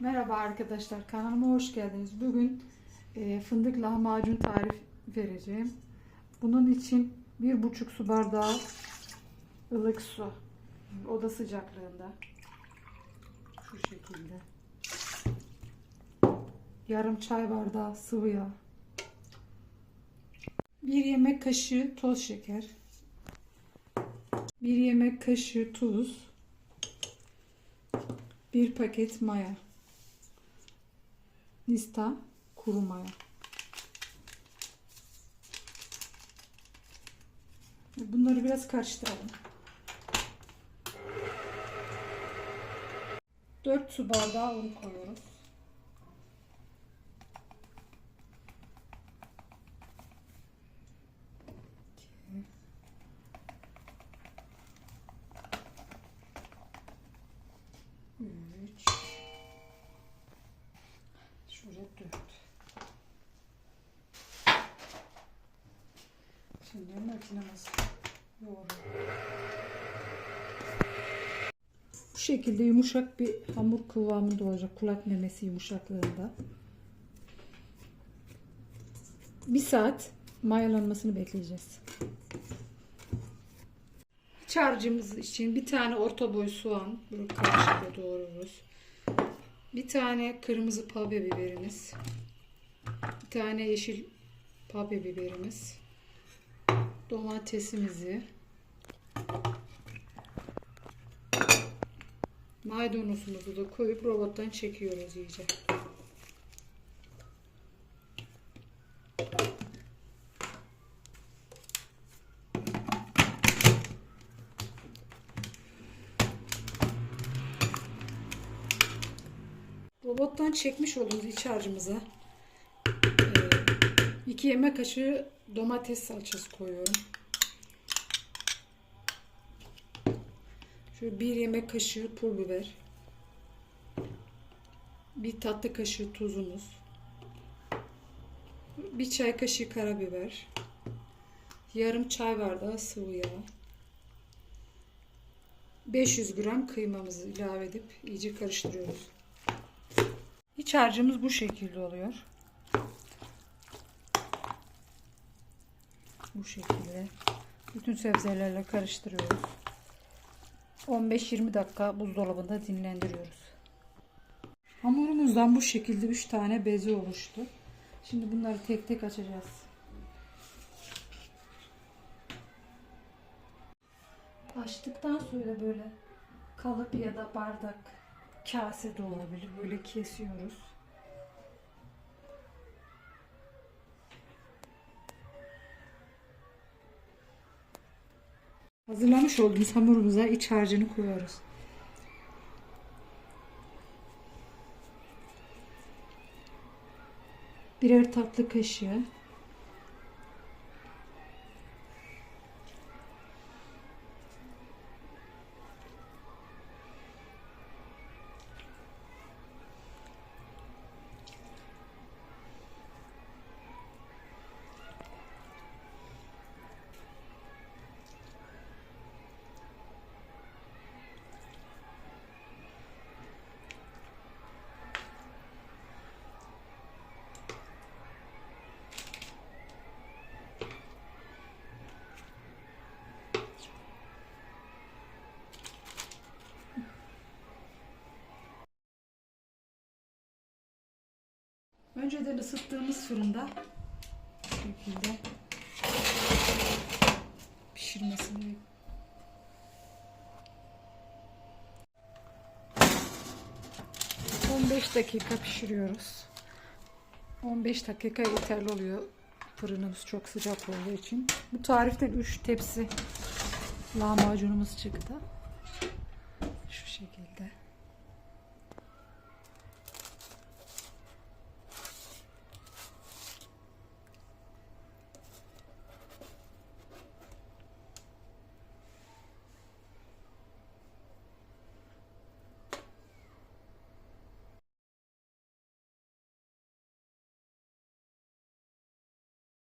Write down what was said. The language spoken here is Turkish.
Merhaba arkadaşlar kanalıma hoş geldiniz. Bugün e, fındık lahmacun tarif vereceğim. Bunun için bir buçuk su bardağı ılık su. Oda sıcaklığında. Şu şekilde. Yarım çay bardağı sıvı yağ. Bir yemek kaşığı toz şeker. Bir yemek kaşığı tuz. Bir paket maya. Lista kuru maya. Bunları biraz karıştıralım. 4 su bardağı un koyuyoruz. Makinemiz yoğuruyor. Bu şekilde yumuşak bir hamur kıvamında olacak. Kulak memesi yumuşaklığında. Bir saat mayalanmasını bekleyeceğiz. İç için bir tane orta boy soğan böyle karışıkla doğruyoruz. Bir tane kırmızı papya biberimiz. Bir tane yeşil papya biberimiz. Domatesimizi. Maydanozumuzu da koyup robottan çekiyoruz iyice. Robottan çekmiş olduğumuz iç harcımıza 2 yemek kaşığı domates salçası koyuyorum. Şöyle 1 yemek kaşığı pul biber. 1 tatlı kaşığı tuzumuz. 1 çay kaşığı karabiber. Yarım çay bardağı sıvı yağ. 500 gram kıymamızı ilave edip iyice karıştırıyoruz. İç harcımız bu şekilde oluyor. Bu şekilde. Bütün sebzelerle karıştırıyoruz. 15-20 dakika buzdolabında dinlendiriyoruz. Hamurumuzdan bu şekilde 3 tane bezi oluştu. Şimdi bunları tek tek açacağız. Açtıktan sonra böyle kalıp ya da bardak kase de olabilir. Böyle kesiyoruz. Hazırlamış olduğumuz hamurumuza iç harcını koyuyoruz. Birer tatlı kaşığı Önceden ısıttığımız fırında bu şekilde pişirmesini 15 dakika pişiriyoruz. 15 dakika yeterli oluyor. Fırınımız çok sıcak olduğu için. Bu tariften 3 tepsi lahmacunumuz çıktı. Şu şekilde.